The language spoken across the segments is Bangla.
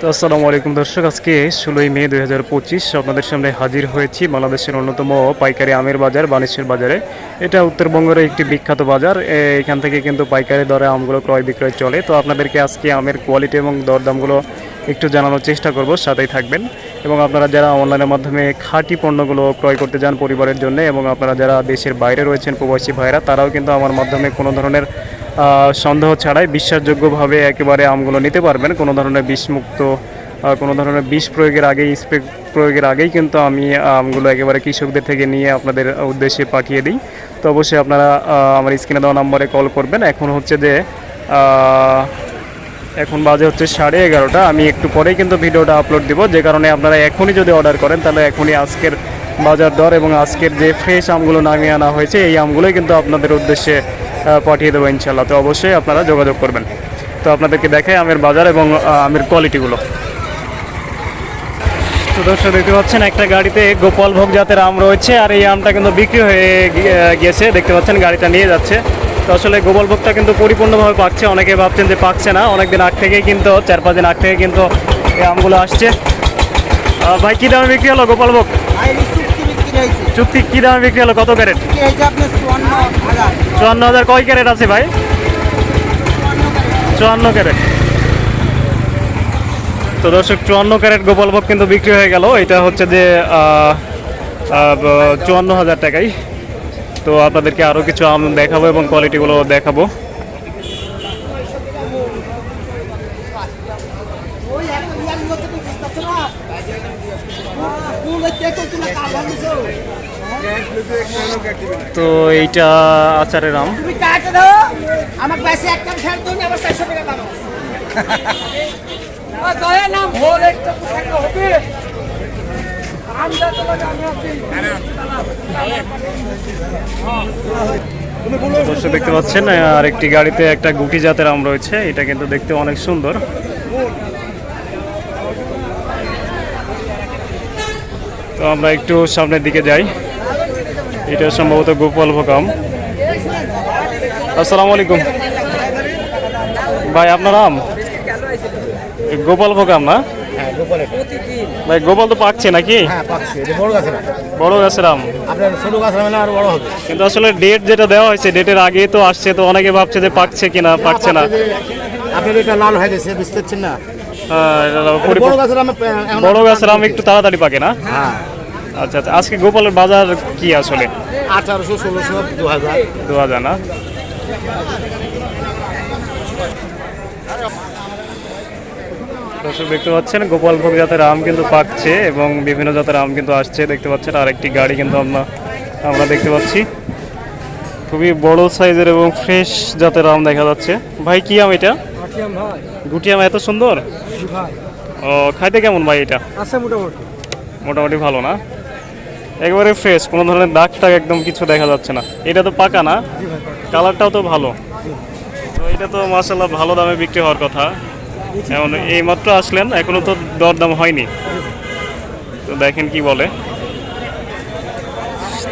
তো আসসালামু আলাইকুম দর্শক, আজকে ষোলোই মে দুই হাজার পঁচিশ আপনাদের সামনে হাজির হয়েছি বাংলাদেশের অন্যতম পাইকারি আমের বাজার বানেশ্বর বাজারে। এটা উত্তরবঙ্গের একটি বিখ্যাত বাজার এখান থেকে কিন্তু পাইকারি দরে আমগুলো ক্রয় বিক্রয় চলে। তো আপনাদেরকে আজকে আমের কোয়ালিটি এবং দরদামগুলো একটু জানানোর চেষ্টা করব, সাথেই থাকবেন। এবং আপনারা যারা অনলাইনের মাধ্যমে খাঁটি পণ্যগুলো ক্রয় করতে যান পরিবারের জন্য, এবং আপনারা যারা দেশের বাইরে রয়েছেন প্রবাসী ভাইরা তারাও কিন্তু আমার মাধ্যমে কোনো ধরনের সন্দেহ ছাড়াই বিশ্বাসযোগ্যভাবে একেবারে আমগুলো নিতে পারবেন। কোনো ধরনের বিষমুক্ত কোনো ধরনের বিষ প্রয়োগের আগেই, স্প্রে প্রয়োগের আগেই কিন্তু আমি আমগুলো একেবারে কৃষকদের থেকে নিয়ে আপনাদের উদ্দেশ্যে পাঠিয়ে দিই। তো অবশ্যই আপনারা আমার স্ক্রিনে দেওয়া নম্বরে কল করবেন। এখন হচ্ছে যে এখন বাজে হচ্ছে সাড়ে এগারোটা। আমি একটু পরেই কিন্তু ভিডিওটা আপলোড দিব। যে কারণে আপনারা এখনই যদি অর্ডার করেন, তাহলে এখনই আজকের বাজার দর এবং আজকের যে ফ্রেশ আমগুলো নামিয়ে আনা হয়েছে, এই আমগুলোই কিন্তু আপনাদের উদ্দেশ্যে পাঠিয়ে দেবো ইনশাল্লাহ তো অবশ্যই আপনারা যোগাযোগ করবেন। তো আপনাদেরকে দেখে আমের বাজার এবং আমের কোয়ালিটিগুলো। তো দর্শক, দেখতে পাচ্ছেন একটা গাড়িতে গোপাল ভোগ জাতের আম রয়েছে, আর এই আমটা কিন্তু বিক্রি হয়ে গিয়েছে। দেখতে পাচ্ছেন গাড়িটা নিয়ে যাচ্ছে। তো আসলে গোপাল ভোগটা কিন্তু পরিপূর্ণভাবে পাকছে অনেকে ভাবছেন যে পাকছে না। অনেকদিন আগ থেকেই কিন্তু, চার পাঁচ দিন আগ থেকে কিন্তু এই আমগুলো আসছে। ভাই, কী দামে বিক্রি হলো গোপাল ভোগ? চুক্তি কী দামে বিক্রি হলো কত ক্যারেট চুয়ান্ন হাজার কয় ক্যারেট আছে ভাই চুয়ান্ন ক্যারেট তো দর্শক চুয়ান্ন ক্যারেট গোপাল ভোগ কিন্তু বিক্রি হয়ে গেল এটা হচ্ছে যে চুয়ান্ন হাজার টাকাই তো আপনাদেরকে আরও কিছু আম দেখাবো এবং কোয়ালিটিগুলো দেখাবো ওই তো এইটা আচারের আম। তুমি কাটে দাও? আমার পয়সা একটা ফেল তুমি আবার 400 টাকা দাও। নাম ভোল একটা হবে। আমদা তো আমি আছি। দর্শক দেখতে পাচ্ছেন আর একটি গাড়িতে একটা গুটি জাতের আম রয়েছে এটা কিন্তু দেখতে অনেক সুন্দর। তো আমরা একটু সামনের দিকে যাই। এটা সম্ভবত গোপাল ভোগ আম আসসালামু আলাইকুম। ভাই আপনার আম গোপাল ভোগ আম না? হ্যাঁ ভাই গোপাল তো পাকছে নাকি? হ্যাঁ বড় গাছের আম। কিন্তু আসলে ডেট যেটা দেওয়া হয়েছে ডেটের আগে তো আসছে তো অনেকে ভাবছে যে পাকছে কিনা পাকছে না। আপনার এটা লাল হয়ে গেছে বুঝতে পারছেন না? হ্যাঁ, বড় গাছের আমি একটু তাড়াতাড়ি পাকে না? হ্যাঁ। আচ্ছা আচ্ছা আজকে গোপালের বাজার কি আসলে? আঠারোশো ষোলোশো দু হাজার দু হাজার না? দর্শক দেখতে পাচ্ছেন গোপাল ভোগ জাতের আম কিন্তু পাকছে এবং বিভিন্ন জাতের আম কিন্তু আসছে। দেখতে পাচ্ছেন আর একটি গাড়ি কিন্তু আমরা আমরা দেখতে পাচ্ছি। খুবই বড় সাইজের এবং ফ্রেশ জাতের আম দেখা যাচ্ছে। ভাই কি আম এটা? গুটি আম এত সুন্দর? ও খাইতে কেমন ভাই এটা? আছে মোটামুটি। মোটামুটি ভালো না? একেবারে ফ্রেশ কোনো ধরনের দাগ টাগ একদম কিছু দেখা যাচ্ছে না। এটা তো পাকা না? কালারটাও তো ভালো। তো এটা তো মাসাল্লাহ ভালো দামে বিক্রি হওয়ার কথা। এমন এই মাত্র আসলেন এখনও তো দরদাম হয়নি। তো দেখেন কি বলে।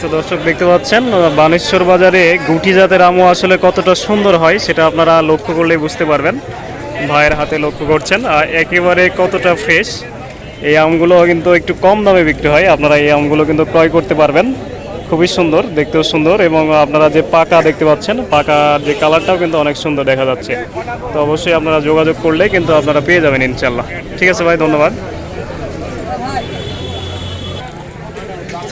তো দর্শক দেখতে পাচ্ছেন বানেশ্বর বাজারে গুটি জাতের আমও আসলে কতটা সুন্দর হয় সেটা আপনারা লক্ষ্য করলেই বুঝতে পারবেন। ভাইয়ের হাতে লক্ষ্য করছেন একেবারে কতটা ফ্রেশ এই আমগুলো কিন্তু একটু কম দামে বিক্রি হয়। আপনারা এই আমগুলো কিন্তু ক্রয় করতে পারবেন। খুবই সুন্দর, দেখতেও সুন্দর এবং আপনারা যে পাকা দেখতে পাচ্ছেন, পাকার যে কালারটাও কিন্তু অনেক সুন্দর দেখা যাচ্ছে। তো অবশ্যই আপনারা যোগাযোগ করলে কিন্তু আপনারা পেয়ে যাবেন ইনশাল্লাহ ঠিক আছে ভাই, ধন্যবাদ।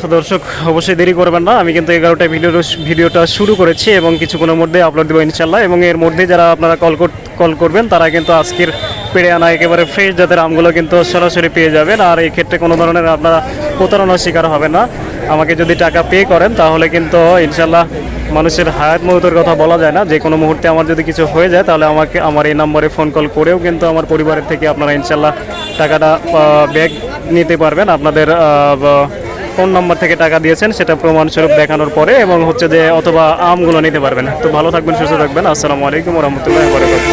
তো দর্শক, অবশ্যই দেরি করবেন না। আমি কিন্তু এগারোটায় ভিডিও ভিডিওটা শুরু করেছি এবং কিছুক্ষণের মধ্যে আপলোড দেবো ইনশাল্লাহ এবং এর মধ্যে যারা আপনারা কল কল করবেন, তারা কিন্তু আজকের পেড়ে আনা একেবারে ফ্রেশ জাতের আমগুলো কিন্তু সরাসরি পেয়ে যাবেন। আর এই ক্ষেত্রে কোনো ধরনের আপনারা প্রতারণার শিকার হবে না। আমাকে যদি টাকা পে করেন, তাহলে কিন্তু ইনশাল্লাহ মানুষের হায়াত মহতের কথা বলা যায় না। যে কোনো মুহূর্তে আমার যদি কিছু হয়ে যায়, তাহলে আমাকে, আমার এই নম্বরে ফোন কল করেও কিন্তু আমার পরিবারের থেকে আপনারা ইনশাল্লাহ টাকাটা ব্যাগ নিতে পারবেন। আপনাদের কোন নম্বর থেকে টাকা দিয়েছেন, সেটা প্রমাণস্বরূপ দেখানোর পরে এবং হচ্ছে যে অথবা আমগুলো নিতে পারবেন। তো ভালো থাকবেন, সুস্থ থাকবেন। আসসালামু আলাইকুম রহমতুল্লাহ বরকাত